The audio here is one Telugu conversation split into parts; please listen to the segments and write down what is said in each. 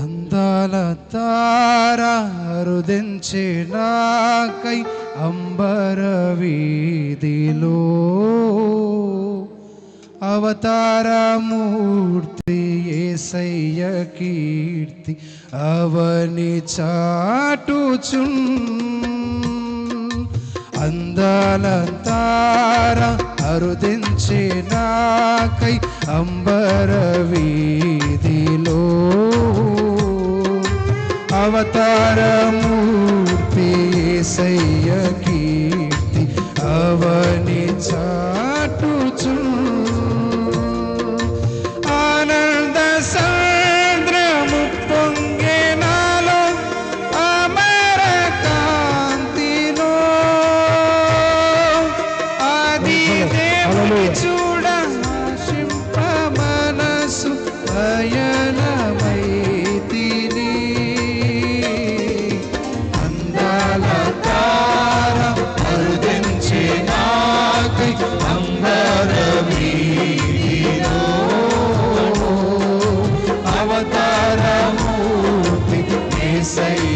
అందాల తారారుదించి నాకై అంబర వీధిలో అవతారమూర్తి ఏసయ్య కీర్తి అవని చాటుచున్. అందాల తార అరుదించి నాకై అంబర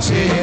See.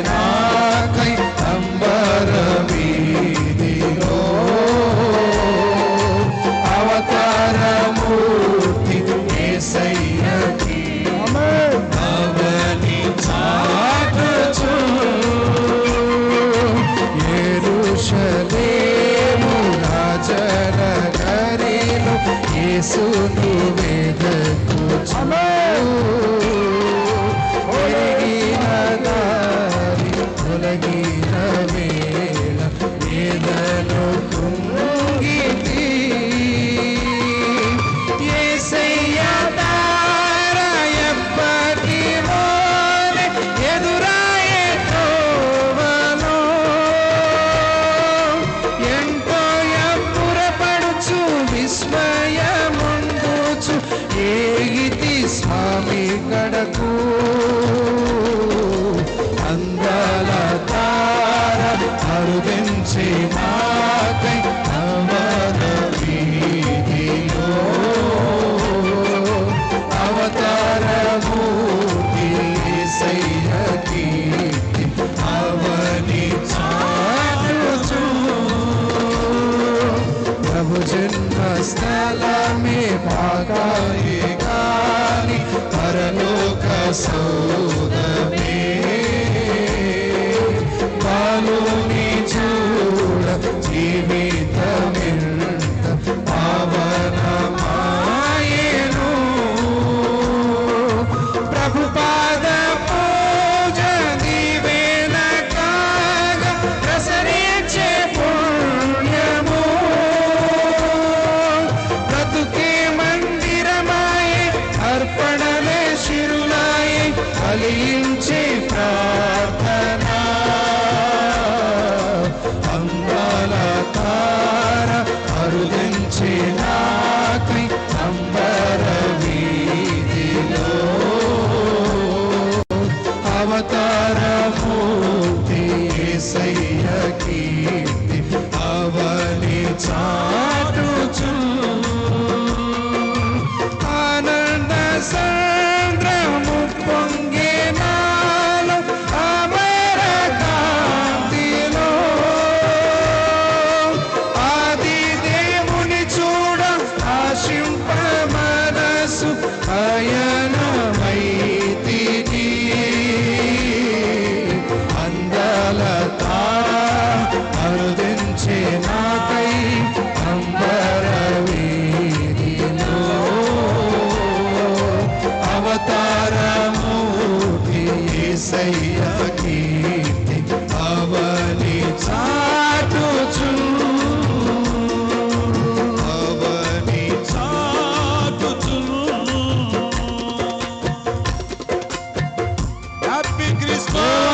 నాడు పెంచే నాకై అవత వీధిలో అవతారము సయ్యకి అవని చాటుచు ప్రభు జన్మ స్థలమే భాగాయే కాని పరలోక సౌదమే follow me. చూడ జీవితమే. అవతారము కీర్తి అవని చాటుచు Yeah.